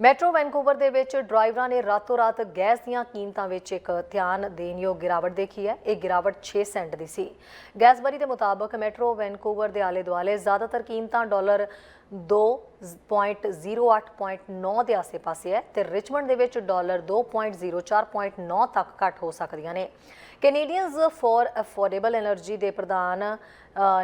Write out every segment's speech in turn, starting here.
Metro Vancouver ਦੇ ਵਿੱਚ ਡਰਾਈਵਰਾਂ ਨੇ ਰਾਤੋਂ ਰਾਤ ਗੈਸ ਦੀਆਂ ਕੀਮਤਾਂ ਵਿੱਚ ਇੱਕ ਧਿਆਨ ਦੇਣਯੋਗ ਗਿਰਾਵਟ ਦੇਖੀ ਹੈ। ਇਹ ਗਿਰਾਵਟ 6 ਸੈਂਟ ਦੀ ਸੀ। ਗੈਸ ਬਰੀ ਦੇ ਮੁਤਾਬਕ ਮੈਟਰੋ ਵੈਨਕੂਵਰ ਦੇ ਆਲੇ ਦੁਆਲੇ ਜ਼ਿਆਦਾਤਰ ਕੀਮਤਾਂ ਡਾਲਰ 2.08.9 ਦੇ ਆਸੇ ਪਾਸੇ ਹੈ ਤੇ ਰਿਚਮੰਡ ਦੇ ਵਿੱਚ ਡਾਲਰ 2.04.9 ਤੱਕ ਘਟ ਹੋ ਸਕਦੀਆਂ ਨੇ। ਕੈਨੇਡੀਅਨਸ ਫॉर ਅਫੋਰਡੇਬਲ એનર્ਜੀ ਦੇ ਪ੍ਰਧਾਨ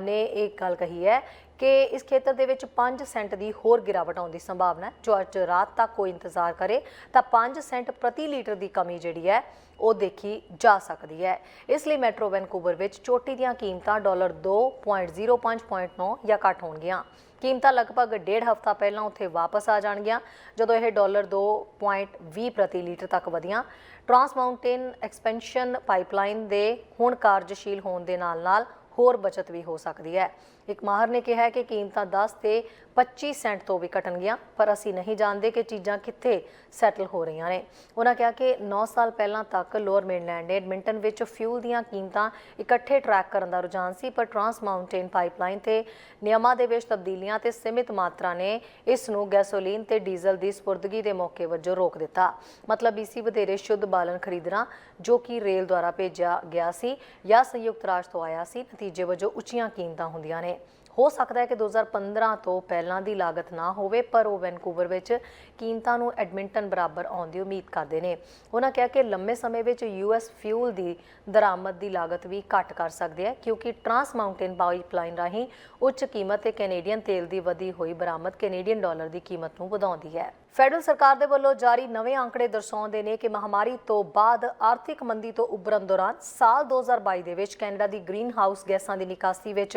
ਨੇ ਇਹ ਗੱਲ ਕਹੀ ਹੈ ਕਿ ਇਸ ਖੇਤਰ ਦੇ ਵਿੱਚ 5 ਸੈਂਟ ਦੀ ਹੋਰ ਗਿਰਾਵਟ ਆਉਣ ਦੀ ਸੰਭਾਵਨਾ ਹੈ। ਜੋ ਅੱਜ ਰਾਤ ਤੱਕ ਕੋਈ ਇੰਤਜ਼ਾਰ ਕਰੇ, ਤਾਂ 5 ਸੈਂਟ ਪ੍ਰਤੀ ਲੀਟਰ ਦੀ ਕਮੀ ਜਿਹੜੀ ਹੈ, ਉਹ ਦੇਖੀ ਜਾ ਸਕਦੀ ਹੈ। ਇਸ ਲਈ ਮੈਟਰੋ ਵੈਨਕੂਵਰ ਵਿੱਚ ਚੋਟੀ ਦੀਆਂ ਕੀਮਤਾਂ ਡਾਲਰ 2.05.9 ਜਾਂ ਘਟ ਹੋਣਗੀਆਂ। ਕੀਮਤਾਂ ਲਗਭਗ ਡੇਢ ਹਫ਼ਤਾ ਪਹਿਲਾਂ ਉੱਥੇ ਵਾਪਸ ਆ ਜਾਣਗੀਆਂ, ਜਦੋਂ ਇਹ ਡਾਲਰ 2.20 ਪ੍ਰਤੀ ਲੀਟਰ ਤੱਕ ਵਧੀਆਂ। ਟਰਾਂਸ ਮਾਊਂਟੇਨ ਐਕਸਪੈਂਸ਼ਨ ਪਾਈਪਲਾਈਨ ਦੇ ਹੁਣ ਕਾਰਜਸ਼ੀਲ ਹੋਣ ਦੇ ਨਾਲ-ਨਾਲ ਹੋਰ ਬਚਤ ਵੀ ਹੋ ਸਕਦੀ ਹੈ। ਇੱਕ ਮਾਹਰ ਨੇ ਕਿਹਾ ਕਿ ਕੀਮਤਾਂ 10 ਤੇ 25 ਸੈਂਟ ਤੋਂ ਵੀ ਘਟਣਗੀਆਂ ਪਰ ਅਸੀਂ ਨਹੀਂ ਜਾਣਦੇ ਕਿ ਚੀਜ਼ਾਂ ਕਿੱਥੇ ਸੈਟਲ ਹੋ ਰਹੀਆਂ ਨੇ। ਉਹਨਾਂ ਕਿਹਾ ਕਿ 9 ਸਾਲ ਪਹਿਲਾਂ ਤੱਕ ਲੋਅਰ ਮੇਨਲੈਂਡ ਐਡਮਿੰਟਨ ਵਿੱਚ ਫਿਊਲ ਦੀਆਂ ਕੀਮਤਾਂ ਇਕੱਠੇ ਟਰੈਕ ਕਰਨ ਦਾ ਰੁਝਾਨ ਸੀ, ਪਰ ਟਰਾਂਸ ਮਾਊਂਟੇਨ ਪਾਈਪਲਾਈਨ ਤੇ ਨਿਯਮਾਂ ਦੇ ਵਿੱਚ ਤਬਦੀਲੀਆਂ ਤੇ ਸੀਮਿਤ ਮਾਤਰਾ ਨੇ ਇਸ ਨੂੰ ਗੈਸੋਲੀਨ ਤੇ ਡੀਜ਼ਲ ਦੀ ਸਪੁਰਦਗੀ ਦੇ ਮੌਕੇ ਵਜੋਂ ਰੋਕ ਦਿੱਤਾ। ਮਤਲਬ ਇਸੀ ਵਧੇਰੇ ਸ਼ੁੱਧ ਬਾਲਣ ਖਰੀਦਣਾ ਜੋ ਕਿ ਰੇਲ ਦੁਆਰਾ ਭੇਜਿਆ ਗਿਆ ਸੀ ਜਾਂ ਸੰਯੁਕਤ ਰਾਜ ਤੋਂ ਆਇਆ ਸੀ, ਨਤੀਜੇ ਵਜੋਂ ਉੱਚੀਆਂ ਕੀਮਤਾਂ ਹੁੰਦੀਆਂ ਨੇ। ਹੋ ਸਕਦਾ ਹੈ ਕਿ 2015 ਤੋਂ ਪਹਿਲਾਂ ਦੀ ਲਾਗਤ ਨਾ ਹੋਵੇ, ਪਰ ਉਹ ਵੈਨਕੂਵਰ ਵਿੱਚ ਕੀਮਤਾਂ ਨੂੰ ਐਡਮਿੰਟਨ ਬਰਾਬਰ ਆਉਣ ਦੀ ਉਮੀਦ ਕਰਦੇ ਨੇ। ਉਹਨਾਂ ਕਿਹਾ ਕਿ ਲੰਮੇ ਸਮੇਂ ਵਿੱਚ ਯੂਐਸ ਫਿਊਲ ਦੀ ਦਰਾਮਦ ਦੀ ਲਾਗਤ ਵੀ ਘੱਟ ਕਰ ਸਕਦੇ ਹੈ, ਕਿਉਂਕਿ ਟਰਾਂਸ ਮਾਊਂਟੇਨ ਪਾਈਪਲਾਈਨ ਰਾਹੀਂ ਉੱਚ ਕੀਮਤ ਤੇ ਕੈਨੇਡੀਅਨ ਤੇਲ ਦੀ ਵਧੀ ਹੋਈ ਬਰਾਮਦ ਕੈਨੇਡੀਅਨ ਡਾਲਰ ਦੀ ਕੀਮਤ ਨੂੰ ਵਧਾਉਂਦੀ ਹੈ। ਫੈਡਰਲ ਸਰਕਾਰ ਦੇ ਵੱਲੋਂ ਜਾਰੀ ਨਵੇਂ ਅੰਕੜੇ ਦਰਸਾਉਂਦੇ ਨੇ ਕਿ ਮਹਾਮਾਰੀ ਤੋਂ ਬਾਅਦ ਆਰਥਿਕ ਮੰਦੀ ਤੋਂ ਉਭਰਨ ਦੌਰਾਨ ਸਾਲ 2022 ਦੇ ਵਿੱਚ ਕੈਨੇਡਾ ਦੀ ਗ੍ਰੀਨ ਹਾਊਸ ਗੈਸਾਂ ਦੀ ਨਿਕਾਸੀ ਵਿੱਚ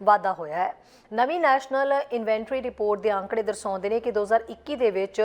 ਵਾਧਾ ਹੋਇਆ ਹੈ। ਨਵੀਂ ਨੈਸ਼ਨਲ ਇਨਵੈਂਟਰੀ ਰਿਪੋਰਟ ਦੇ ਅੰਕੜੇ ਦਰਸਾਉਂਦੇ ਨੇ ਕਿ 2021 ਦੇ ਵਿੱਚ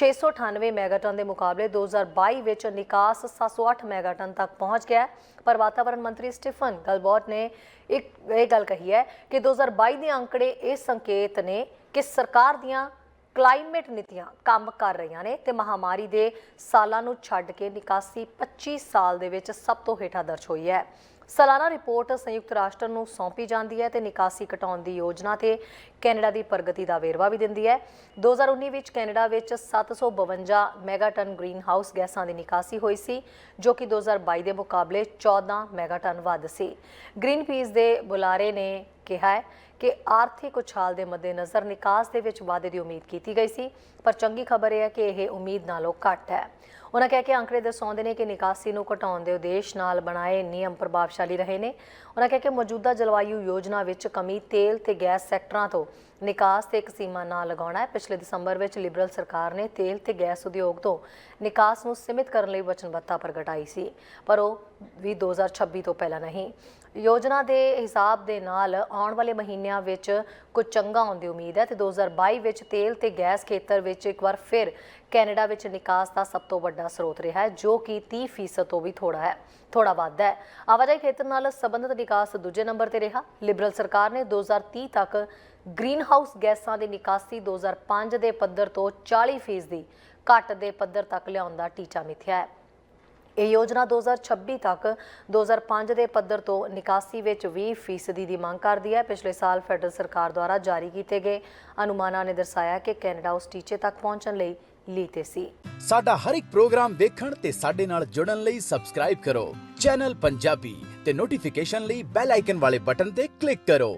698 ਮੈਗਾਟਨ ਦੇ ਮੁਕਾਬਲੇ 2022 ਵਿੱਚ ਨਿਕਾਸ 708 ਮੈਗਾਟਨ ਤੱਕ ਪਹੁੰਚ ਗਿਆ ਪਰ ਵਾਤਾਵਰਣ ਮੰਤਰੀ ਸਟੀਫਨ ਗਲਬੋਟ ਨੇ ਇੱਕ, ਇਹ ਗੱਲ ਕਹੀ ਹੈ ਕਿ 2022 ਦੇ ਅੰਕੜੇ ਇਹ ਸੰਕੇਤ ਨੇ ਕਿ ਸਰਕਾਰ ਦੀਆਂ ਕਲਾਈਮੇਟ ਨੀਤੀਆਂ ਕੰਮ ਕਰ ਰਹੀਆਂ ਨੇ ਤੇ ਮਹਾਮਾਰੀ ਦੇ ਸਾਲਾਂ ਨੂੰ ਛੱਡ ਕੇ ਨਿਕਾਸੀ 25 ਸਾਲ ਦੇ ਵਿੱਚ ਸਭ ਤੋਂ ਹੇਠਾਂ ਦਰਜ ਹੋਈ ਹੈ। ਸਾਲਾਨਾ ਰਿਪੋਰਟ ਸੰਯੁਕਤ ਰਾਸ਼ਟਰ ਨੂੰ ਸੌਂਪੀ ਜਾਂਦੀ ਹੈ ਤੇ ਨਿਕਾਸੀ ਘਟਾਉਣ ਦੀ ਯੋਜਨਾ ਤੇ ਕੈਨੇਡਾ ਦੀ ਪ੍ਰਗਤੀ ਦਾ ਵੇਰਵਾ ਵੀ ਦਿੰਦੀ ਹੈ। 2019 ਵਿੱਚ ਕੈਨੇਡਾ ਵਿੱਚ 752 ਮੈਗਾਟਨ ਗ੍ਰੀਨ ਹਾਊਸ ਗੈਸਾਂ ਦੀ ਨਿਕਾਸੀ ਹੋਈ ਸੀ, ਜੋ ਕਿ 2022 ਦੇ ਮੁਕਾਬਲੇ 14 ਮੈਗਾਟਨ ਵੱਧ ਸੀ। ਗ੍ਰੀਨ ਪੀਸ ਦੇ ਬੁਲਾਰੇ ਨੇ ਕਿਹਾ ਹੈ ਕਿ ਆਰਥਿਕ ਉਛਾਲ ਦੇ ਮੱਦੇਨਜ਼ਰ ਨਿਕਾਸ ਦੇ ਵਿੱਚ ਵਾਧੇ ਦੀ ਉਮੀਦ ਕੀਤੀ ਗਈ ਸੀ, ਪਰ ਚੰਗੀ ਖਬਰ ਇਹ ਹੈ ਕਿ ਇਹ ਉਮੀਦ ਨਾਲੋਂ ਘੱਟ ਹੈ। ਉਹਨਾਂ ਕਹਿ ਕੇ ਅੰਕੜੇ ਦਰਸਾਉਂਦੇ ਨੇ ਕਿ ਨਿਕਾਸੀ ਨੂੰ ਘਟਾਉਣ ਦੇ ਉਦੇਸ਼ ਨਾਲ ਬਣਾਏ ਨਿਯਮ ਪ੍ਰਭਾਵਸ਼ਾਲੀ ਰਹੇ ਨੇ। ਉਹਨਾਂ ਕਹਿ ਕੇ ਮੌਜੂਦਾ ਜਲਵਾਯੂ ਯੋਜਨਾ ਵਿੱਚ ਕਮੀ ਤੇਲ ਤੇ ਗੈਸ ਸੈਕਟਰਾਂ ਤੋਂ ਨਿਕਾਸ ਤੇ ਇੱਕ ਸੀਮਾ ਨਾ ਲਗਾਉਣਾ ਹੈ। ਪਿਛਲੇ ਦਸੰਬਰ ਵਿੱਚ ਲਿਬਰਲ ਸਰਕਾਰ ਨੇ ਤੇਲ ਤੇ ਗੈਸ ਉਦਯੋਗ ਤੋਂ ਨਿਕਾਸ ਨੂੰ ਸੀਮਿਤ ਕਰਨ ਲਈ ਵਚਨਬੱਧਤਾ ਪ੍ਰਗਟਾਈ ਸੀ, ਪਰ ਉਹ ਵੀ 2026 ਤੋਂ ਪਹਿਲਾਂ ਨਹੀਂ। ਯੋਜਨਾ ਦੇ ਹਿਸਾਬ ਦੇ ਨਾਲ ਆਉਣ ਵਾਲੇ ਮਹੀਨਿਆਂ ਵਿੱਚ ਕੁਝ ਚੰਗਾ ਆਉਣ ਦੀ ਉਮੀਦ ਹੈ ਤੇ 2022 ਵਿੱਚ ਤੇਲ ਤੇ ਗੈਸ ਖੇਤਰ ਵਿੱਚ ਇੱਕ ਵਾਰ ਫਿਰ ਕੈਨੇਡਾ ਵਿੱਚ ਨਿਕਾਸ ਦਾ ਸਭ ਤੋਂ ਵੱਡਾ ਸਰੋਤ ਰਿਹਾ ਹੈ, ਜੋ ਕਿ 30% ਤੋਂ ਵੀ ਥੋੜਾ ਹੈ ਥੋੜਾ ਵੱਧ ਹੈ। ਆਵਾਜਾਈ ਖੇਤਰ ਨਾਲ ਸੰਬੰਧਿਤ ਨਿਕਾਸ ਦੂਜੇ ਨੰਬਰ ਤੇ ਰਿਹਾ। ਲਿਬਰਲ ਸਰਕਾਰ ਨੇ 2030 ਤੱਕ ਗ੍ਰੀਨ ਹਾਊਸ ਗੈਸਾਂ ਦੀ ਨਿਕਾਸੀ 2005 ਦੇ ਪੱਧਰ ਤੋਂ 40% ਦੀ ਘੱਟ ਦੇ ਪੱਧਰ ਤੱਕ ਲਿਆਉਣ ਦਾ ਟੀਚਾ ਮਿਥਿਆ ਹੈ। ਇਹ ਯੋਜਨਾ 2026 ਤੱਕ 2005 ਦੇ ਪੱਧਰ ਤੋਂ ਨਿਕਾਸੀ ਵਿੱਚ 20% ਦੀ ਮੰਗ ਕਰਦੀ ਹੈ। ਪਿਛਲੇ ਸਾਲ ਫੈਡਰਲ ਸਰਕਾਰ ਦੁਆਰਾ ਜਾਰੀ ਕੀਤੇ ਗਏ ਅਨੁਮਾਨਾਂ ਨੇ ਦਰਸਾਇਆ ਕਿ ਕੈਨੇਡਾ ਉਸ ਟੀਚੇ ਤੱਕ ਪਹੁੰਚਣ ਲਈ ਲੀਹ ਸੀ। ਸਾਡਾ ਹਰ ਇੱਕ ਪ੍ਰੋਗਰਾਮ ਦੇਖਣ ਤੇ ਸਾਡੇ ਨਾਲ ਜੁੜਨ ਲਈ ਸਬਸਕ੍ਰਾਈਬ ਕਰੋ। ਚੈਨਲ ਪੰਜਾਬੀ ਤੇ ਨੋਟੀਫਿਕੇਸ਼ਨ ਲਈ ਬੈਲ ਆਈਕਨ ਵਾਲੇ ਬਟਨ ਤੇ ਕਲਿੱਕ ਕਰੋ।